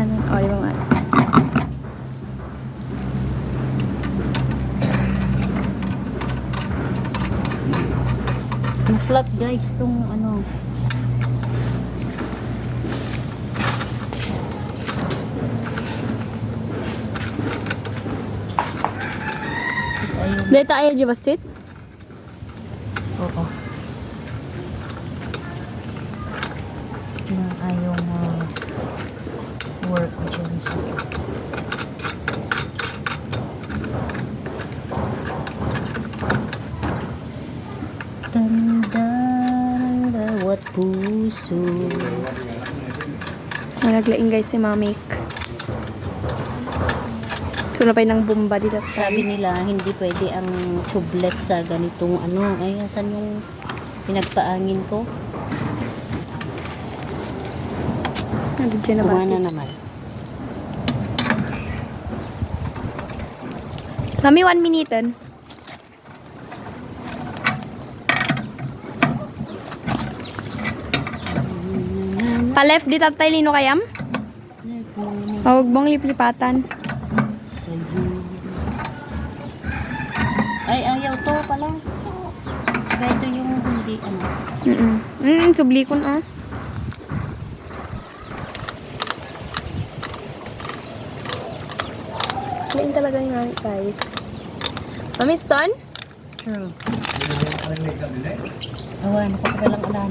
Kanan. O, di ba man? Na-flat guys tong ano. Dahil tayo, di ba sit? Oo. Na ayong uh, work dyan sa Tanda ng bawat puso Malaglaing guys si Mamik. Suna pa ng bomba dito. Sabi nila, hindi pwede ang tubeless sa ganitong ano. Ay, saan yung pinagpaangin ko? Dyan na ba? na naman. Mami, one minute. eh. Pa-left di tatay lino kayam? Huwag bang liplipatan. Ay, ayaw to pala. Kaya ito yung hindi ano. Mm mm subli ko Lain talaga yung mami, guys. Mami, Stone? True. Awan, ako pa lang alam.